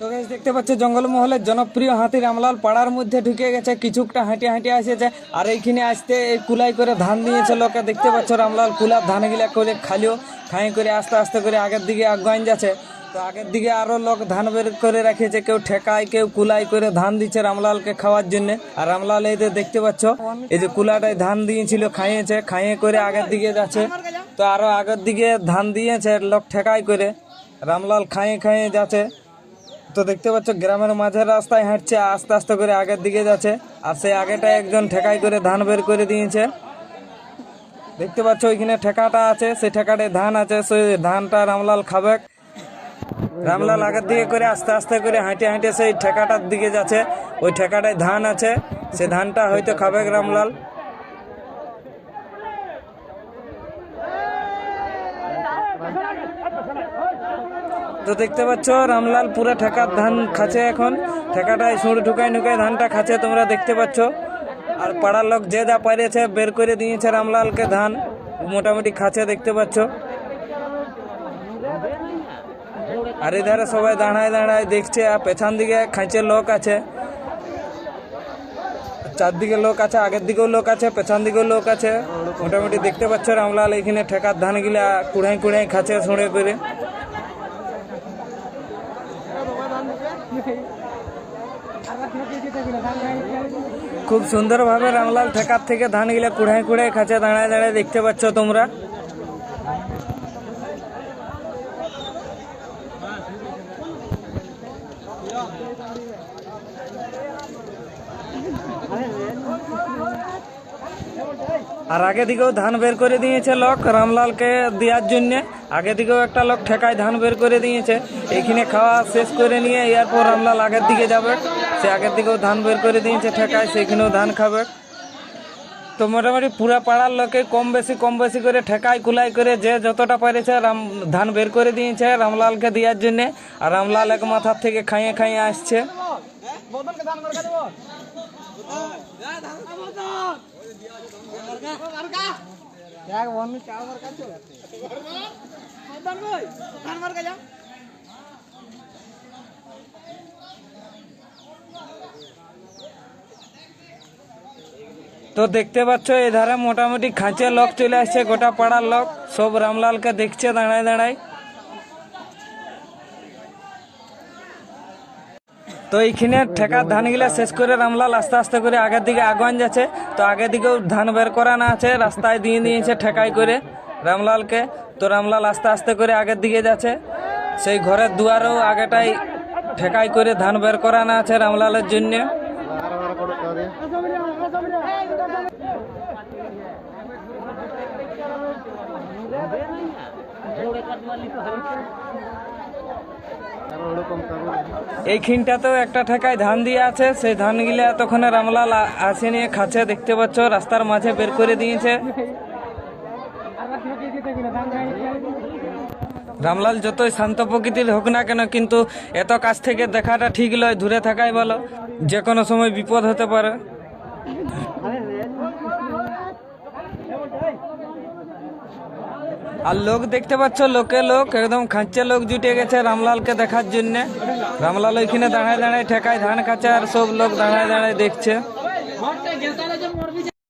তো guys, দেখতে পাচ্ছ, জঙ্গলমহলের জনপ্রিয় হাতি রামলাল পাড়ার মধ্যে ঢুকে গেছে। কিছুটা হাঁটে হাঁটে আসেছে আর এইখানে আসতে এই কুলাই করে ধান দিয়েছে লোকে। দেখতে পাচ্ছ রামলাল কুলার ধান গিলা করে খালিও খাই করে আস্তে আস্তে করে আগের দিকে আগান যাচ্ছে। তো আগের দিকে আরও লোক ধান বের করে রাখেছে। কেউ ঠেকায়, কেউ কুলাই করে ধান দিচ্ছে রামলালকে খাওয়ার জন্য। আর রামলাল এই দেখতে পাচ্ছ, এই যে কুলাটায় ধান দিয়েছিল, খাইয়েছে। খাইয়ে করে আগের দিকে যাচ্ছে। তো আরও আগের দিকে ধান দিয়েছে, লোক ঠেকাই করে। রামলাল খাইয়ে খাইয়ে যাচ্ছে। তো দেখতে পাচ্ছ, গ্রামের মাঝের রাস্তায় হাঁটছে, আস্তে আস্তে করে আগের দিকে যাচ্ছে। আর সেই আগেটা একজন ঠেকাই করে ধান বের করে দিয়েছে। দেখতে পাচ্ছ, ওইখানে ঠেকাটা আছে, সেই ঠেকাটায় ধান আছে সেই ধানটা রামলাল খাবে। রামলাল আগের দিকে করে আস্তে আস্তে করে হাঁটে হাঁটে সেই ঠেকাটার দিকে যাচ্ছে। ওই ঠেকাটায় ধান আছে, সে ধানটা হয়তো খাবে রামলাল। তো দেখতে পাচ্ছ, রামলাল পুরো ঠেকার ধান খাচ্ছে এখন। ঠেকাটায় সুর ঢুকাই ঢুকাই ধানটা খাচ্ছে, তোমরা দেখতে পাচ্ছ। আর পাড়ার লোক যে যা পারিয়েছে বের করে দিয়েছে রামলালকে ধান। মোটামুটি খাচ্ছে, দেখতে পাচ্ছ। আর এধারে সবাই দাঁড়ায় দাঁড়ায় দেখছে, আর পেছন দিকে খাঁচে লোক আছে। চারদিকে লোক আছে, আগের দিকেও লোক আছে, পেছন দিকেও লোক আছে। মোটামুটি দেখতে পাচ্ছ, রামলাল এখানে ঠেকার ধান গিলা কুড়াই কুড়াই খাচ্ছে শুঁড়ে করে। খুব সুন্দরভাবে রামলাল ঠেকার থেকে ধান গিলা কুড়াই কুড়াই খাচ্ছে দাঁড়ায় দাঁড়ায় দেখতে পাচ্ছ তোমরা। আর আগে দিকেও ধান বের করে দিয়েছে লোক রামলালকে দেওয়ার জন্য। আগে দিকেও একটা লোক ঠেকায় ধান বের করে দিয়েছে। এখানে খাওয়া শেষ করে নিয়ে এরপর রামলাল আগের দিকে যাবে। সে আগের দিকেও ধান বের করে দিয়েছে, ঠেকায় সেখানেও ধান খাবে। তো মোটামুটি পুরা পাড়ার লোকে কম বেশি কম বেশি করে ঠেকাই কুলাই করে যে যতটা পেরেছে রাম, ধান বের করে দিয়েছে রামলালকে দেওয়ার জন্যে। আর রামলাল এক মাথার থেকে খাইয়ে খাইয়ে আসছে। তো দেখতে পাচ্ছ, এধারে মোটামুটি খাঁচে লোক চলে আসছে, গোটা পাড়ার লোক। সব রামলালকে দেখছে দাঁড়ায় দাঁড়ায়। তো এইখানে ঠেকার ধানগুলা শেষ করে রামলাল আস্তে আস্তে করে আগের দিকে আগুয়ান যাচ্ছে। তো আগের দিকেও ধান বের করা না আছে, রাস্তায় দিয়ে দিয়েছে ঠেকাই করে রামলালকে। তো রামলাল আস্তে আস্তে করে আগের দিকে যাচ্ছে। সেই ঘরের দুয়ারেও আগেটাই ঠেকাই করে ধান বের করা না আছে রামলালের জন্য। এইখানটাতেও একটা ঠেকায় ধান দিয়ে আছে। সেই ধানগুলা এতক্ষণে রামলাল আসে নিয়ে খাচ্ছে, দেখতে পাচ্ছ, রাস্তার মাঝে বের করে দিয়েছে। রামলাল যতই শান্ত প্রকৃতির হোক না কেন, কিন্তু এত কাছ থেকে দেখাটা ঠিক নয় দূরে থাকাই ভালো। যে কোনো সময় বিপদ হতে পারে। আর লোক দেখতে পাচ্ছ, লোকে লোক, একদম খাঁচে লোক জুটে গেছে রামলালকে দেখার জন্য। রামলাল ওইখানে দাঁড়ায় দাঁড়ায় ঠেকায় ধান খাচ্ছে আর সব লোক দাঁড়ায় দাঁড়ায় দেখছে।